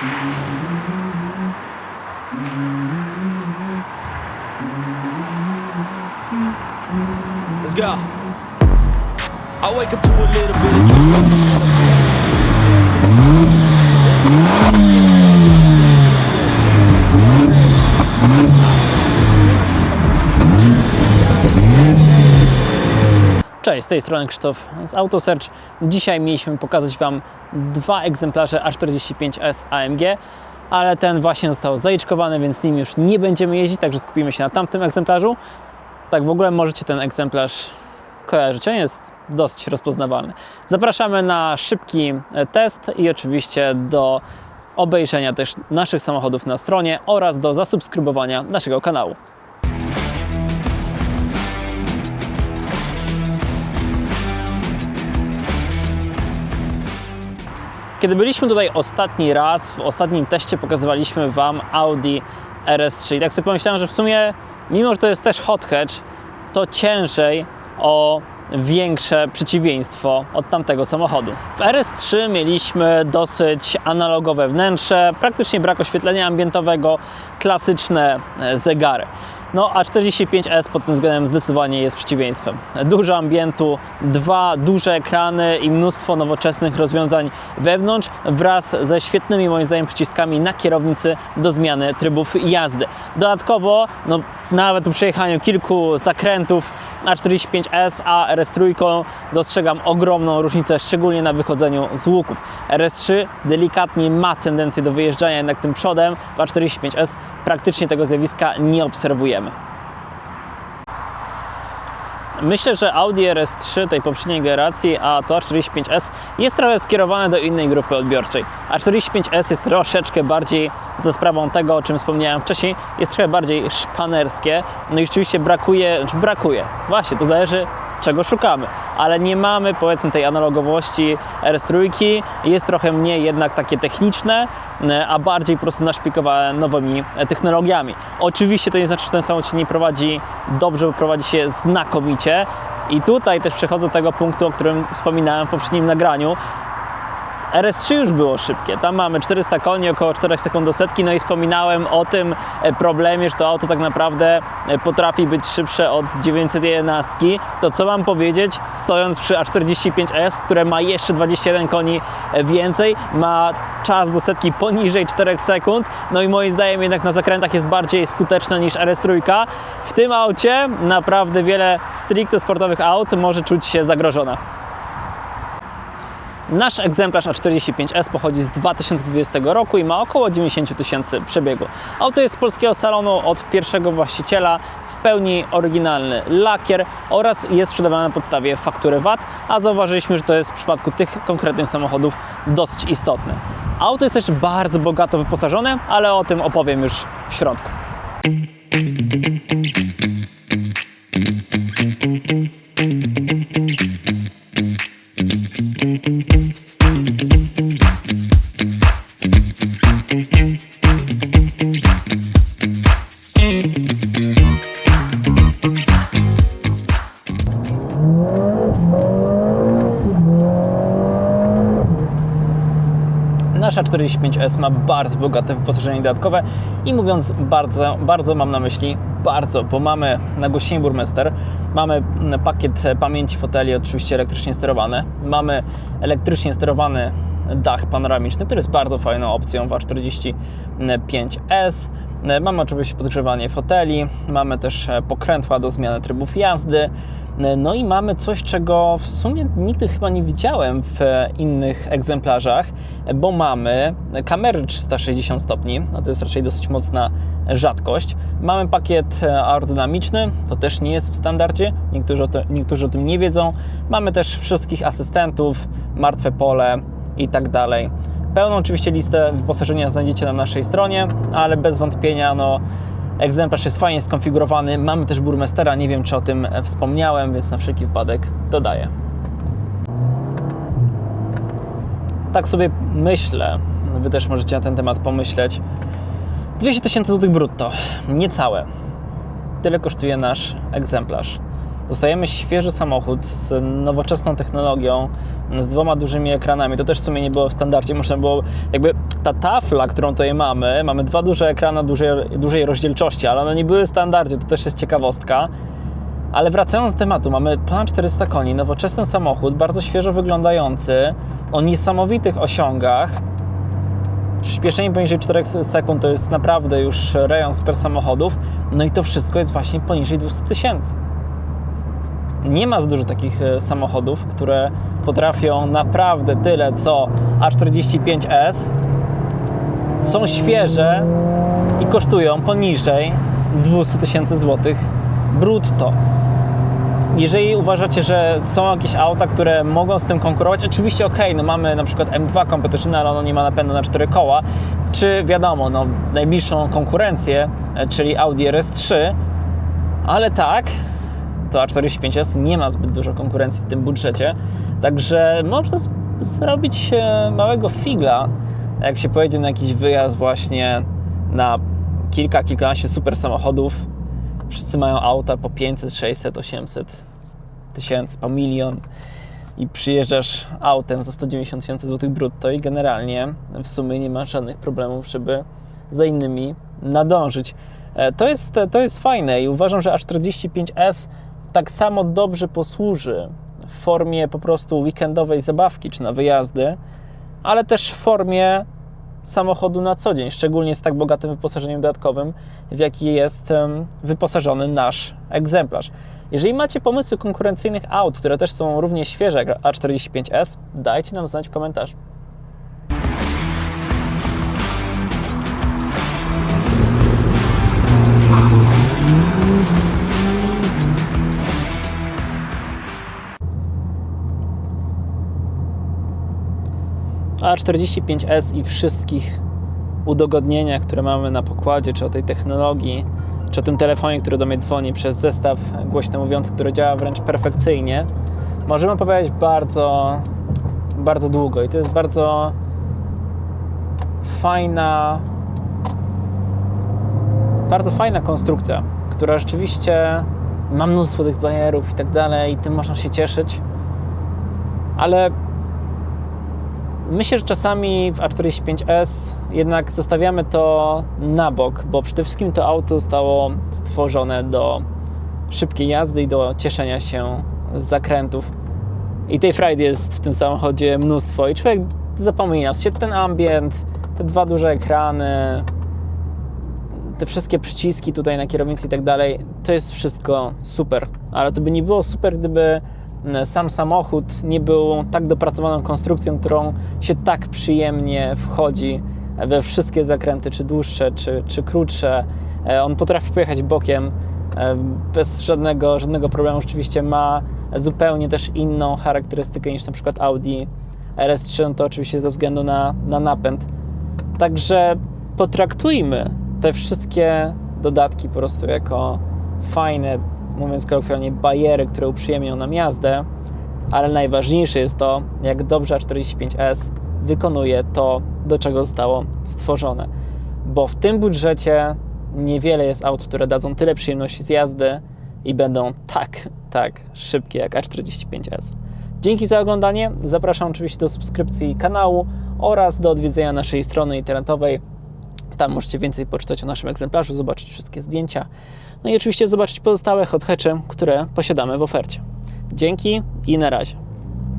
Let's go. I wake up to a little bit of tej strony Krzysztof z AutoSearch. Dzisiaj mieliśmy pokazać Wam dwa egzemplarze A45S AMG, ale ten właśnie został zaliczkowany, więc z nim już nie będziemy jeździć, także skupimy się na tamtym egzemplarzu. Tak w ogóle możecie ten egzemplarz kojarzyć, on jest dosyć rozpoznawalny. Zapraszamy na szybki e, test i oczywiście do obejrzenia też naszych samochodów na stronie oraz do zasubskrybowania naszego kanału. Kiedy byliśmy tutaj ostatni raz, w ostatnim teście pokazywaliśmy Wam Audi RS3 i tak sobie pomyślałem, że w sumie, mimo że to jest też hot hatch, to ciężej o większe przeciwieństwo od tamtego samochodu. W RS3 mieliśmy dosyć analogowe wnętrze, praktycznie brak oświetlenia ambientowego, klasyczne e, zegary. No a 45S pod tym względem zdecydowanie jest przeciwieństwem. Dużo ambientu, dwa duże ekrany i mnóstwo nowoczesnych rozwiązań wewnątrz wraz ze świetnymi moim zdaniem przyciskami na kierownicy do zmiany trybów jazdy. Dodatkowo, no, nawet po przejechaniu kilku zakrętów A45S, a RS3 dostrzegam ogromną różnicę, szczególnie na wychodzeniu z łuków. RS3 delikatnie ma tendencję do wyjeżdżania jednak tym przodem, w A45S praktycznie tego zjawiska nie obserwujemy. Myślę, że Audi RS3 tej poprzedniej generacji, a to A45S jest trochę skierowane do innej grupy odbiorczej. A45S jest troszeczkę bardziej za sprawą tego, o czym wspomniałem wcześniej, jest trochę bardziej szpanerskie. No i rzeczywiście brakuje, znaczy brakuje. Właśnie, to zależy czego szukamy, ale nie mamy powiedzmy tej analogowości RS3, jest trochę mniej jednak takie techniczne, a bardziej po prostu naszpikowane nowymi technologiami. Oczywiście to nie znaczy, że ten samochód się nie prowadzi dobrze, bo prowadzi się znakomicie. I tutaj też przechodzę do tego punktu, o którym wspominałem w poprzednim nagraniu, RS3 już było szybkie. Tam mamy 400 koni, około 4 sekund do setki. No i wspominałem o tym e, problemie, że to auto tak naprawdę e, potrafi być szybsze od 911. To co mam powiedzieć, stojąc przy A45S, które ma jeszcze 21 koni e, więcej, ma czas do setki poniżej 4 sekund. No i moim zdaniem jednak na zakrętach jest bardziej skuteczna niż RS3. W tym aucie naprawdę wiele stricte sportowych aut może czuć się zagrożona. Nasz egzemplarz A45S pochodzi z 2020 roku i ma około 90 tysięcy przebiegu. Auto jest z polskiego salonu od pierwszego właściciela, w pełni oryginalny lakier oraz jest sprzedawane na podstawie faktury VAT, a zauważyliśmy, że to jest w przypadku tych konkretnych samochodów dosyć istotne. Auto jest też bardzo bogato wyposażone, ale o tym opowiem już w środku. Nasza 45S ma bardzo bogate wyposażenie dodatkowe i mówiąc bardzo, bardzo mam na myśli bardzo, bo mamy nagłośnienie Burmester, mamy pakiet pamięci foteli oczywiście elektrycznie sterowany, mamy elektrycznie sterowany dach panoramiczny, który jest bardzo fajną opcją w A45S. Mamy oczywiście podgrzewanie foteli, mamy też pokrętła do zmiany trybów jazdy, no i mamy coś, czego w sumie nigdy chyba nie widziałem w innych egzemplarzach, bo mamy kamery 360 stopni, a to jest raczej dosyć mocna rzadkość. Mamy pakiet aerodynamiczny, to też nie jest w standardzie, niektórzy o, to, niektórzy o tym nie wiedzą. Mamy też wszystkich asystentów, martwe pole i tak dalej. Pełną oczywiście listę wyposażenia znajdziecie na naszej stronie, ale bez wątpienia no, egzemplarz jest fajnie skonfigurowany. Mamy też burmestera, nie wiem czy o tym wspomniałem, więc na wszelki wypadek dodaję. Tak sobie myślę, Wy też możecie na ten temat pomyśleć. 200 tysięcy złotych brutto, niecałe. Tyle kosztuje nasz egzemplarz. Dostajemy świeży samochód z nowoczesną technologią, z dwoma dużymi ekranami. To też w sumie nie było w standardzie. Można było, jakby ta tafla, którą tutaj mamy, mamy dwa duże ekrany dużej, dużej rozdzielczości, ale one nie były w standardzie. To też jest ciekawostka. Ale wracając do tematu, mamy ponad 400 koni, nowoczesny samochód, bardzo świeżo wyglądający, o niesamowitych osiągach. Przyspieszenie poniżej 4 sekund to jest naprawdę już rejon super samochodów. No i to wszystko jest właśnie poniżej 200 tysięcy. Nie ma dużo takich e, samochodów, które potrafią naprawdę tyle co A45S, są świeże i kosztują poniżej 200 tysięcy złotych brutto. Jeżeli uważacie, że są jakieś auta, które mogą z tym konkurować, oczywiście ok, no mamy na przykład M2 Competition, ale ono nie ma napędu na 4 koła, czy wiadomo, no, najbliższą konkurencję, e, czyli Audi RS3, ale tak, to A45S nie ma zbyt dużo konkurencji w tym budżecie, także można zrobić e, małego figla, jak się pojedzie na jakiś wyjazd właśnie na kilka, kilkanaście super samochodów, wszyscy mają auta po 500, 600, 800 tysięcy, po milion i przyjeżdżasz autem za 190 tysięcy złotych brutto i generalnie w sumie nie masz żadnych problemów, żeby za innymi nadążyć. E, To jest, to jest fajne i uważam, że A45S tak samo dobrze posłuży w formie po prostu weekendowej zabawki czy na wyjazdy, ale też w formie samochodu na co dzień, szczególnie z tak bogatym wyposażeniem dodatkowym, w jaki jest wyposażony nasz egzemplarz. Jeżeli macie pomysły konkurencyjnych aut, które też są równie świeże jak A45S, dajcie nam znać w komentarzu. A45S i wszystkich udogodnieniach, które mamy na pokładzie, czy o tej technologii, czy o tym telefonie, który do mnie dzwoni przez zestaw głośno mówiący, który działa wręcz perfekcyjnie, możemy opowiadać bardzo, bardzo długo. I to jest bardzo fajna, bardzo fajna konstrukcja, która rzeczywiście ma mnóstwo tych bajerów i tak dalej, i tym można się cieszyć, ale Myślę, że czasami w A45S jednak zostawiamy to na bok, bo przede wszystkim to auto zostało stworzone do szybkiej jazdy i do cieszenia się z zakrętów. I tej frajdy jest w tym samochodzie mnóstwo i człowiek zapomina. W ten ambient, te dwa duże ekrany, te wszystkie przyciski tutaj na kierownicy i tak dalej, to jest wszystko super. Ale to by nie było super, gdyby sam samochód nie był tak dopracowaną konstrukcją, którą się tak przyjemnie wchodzi we wszystkie zakręty, czy dłuższe, czy, czy krótsze. E, On potrafi pojechać bokiem e, bez żadnego, żadnego problemu. Rzeczywiście ma zupełnie też inną charakterystykę niż na przykład Audi RS3, no to oczywiście ze względu na, na napęd. Także potraktujmy te wszystkie dodatki po prostu jako fajne, mówiąc kolokwialnie, bariery, które uprzyjemnią nam jazdę, ale najważniejsze jest to, jak dobrze A45S wykonuje to, do czego zostało stworzone. Bo w tym budżecie niewiele jest aut, które dadzą tyle przyjemności z jazdy i będą tak, tak szybkie jak A45S. Dzięki za oglądanie. Zapraszam oczywiście do subskrypcji kanału oraz do odwiedzenia naszej strony internetowej. Tam możecie więcej poczytać o naszym egzemplarzu, zobaczyć wszystkie zdjęcia. No i oczywiście zobaczyć pozostałe hot hatche, które posiadamy w ofercie. Dzięki i na razie.